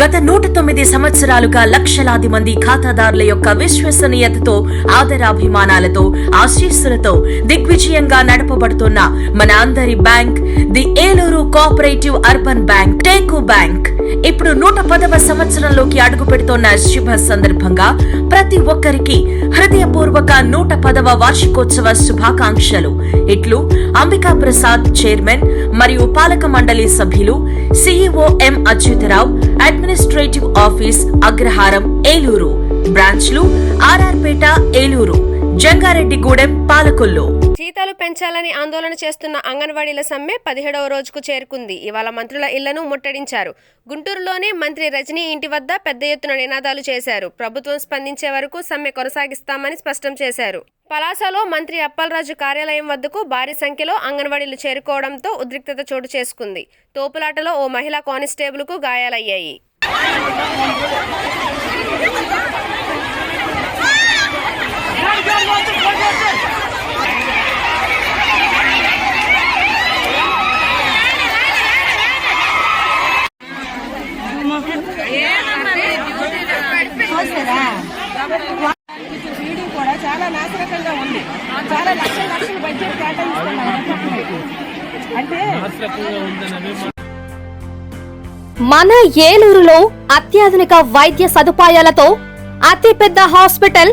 గత నూట తొమ్మిది సంవత్సరాలుగా లక్షలాది మంది ఖాతాదారుల యొక్క విశ్వసనీయతతో ఆదరాభిమానాలతో ఆశీస్సులతో దిగ్విజయంగా నడపబడుతున్న మన అందరి bank the Eluru cooperative urban bank teak bank. ఇప్పుడు నూట పదవ సంవత్సరంలోకి అడుగు పెడుతున్న శుభ సందర్భంగా ప్రతి ఒక్కరికి హృదయపూర్వక నూట పదవ వార్షికోత్సవ శుభాకాంక్షలు. ఇట్లు అంబికా ప్రసాద్ చైర్మన్ మరియు పాలక మండలి సభ్యులు CEO M Achyutarao administrative office Agraharam Eluru. బ్రాంచ్లు ఆర్ఆర్పేట ఏలూరు. జంగారెడ్డిగూడెం పాలకొల్లు. జీతాలు పెంచాలని ఆందోళన చేస్తున్న అంగన్వాడీల సమ్మె పదిహేడవ రోజుకు చేరుకుంది. ఇవాళ మంత్రుల ఇళ్ళను ముట్టడించారు. గుంటూరులోనే మంత్రి రజనీ ఇంటి వద్ద పెద్ద ఎత్తున నినాదాలు చేశారు. ప్రభుత్వం స్పందించే వరకు సమ్మె కొనసాగిస్తామని స్పష్టం చేశారు. పలాసలో మంత్రి అప్పలరాజు కార్యాలయం వద్దకు భారీ సంఖ్యలో అంగన్వాడీలు చేరుకోవడంతో ఉద్రిక్తత చోటు చేసుకుంది. తోపులాటలో ఓ మహిళా కానిస్టేబుల్కు గాయాలయ్యాయి. వీడియో కూడా చాలా నాశనకంగా ఉంది చాలా లక్షల లక్షల బడ్జెట్ కేటాయిస్తున్నారు అంటే మన ఏలూరులో అత్యాధునిక వైద్య సదుపాయాలతో అతిపెద్ద హాస్పిటల్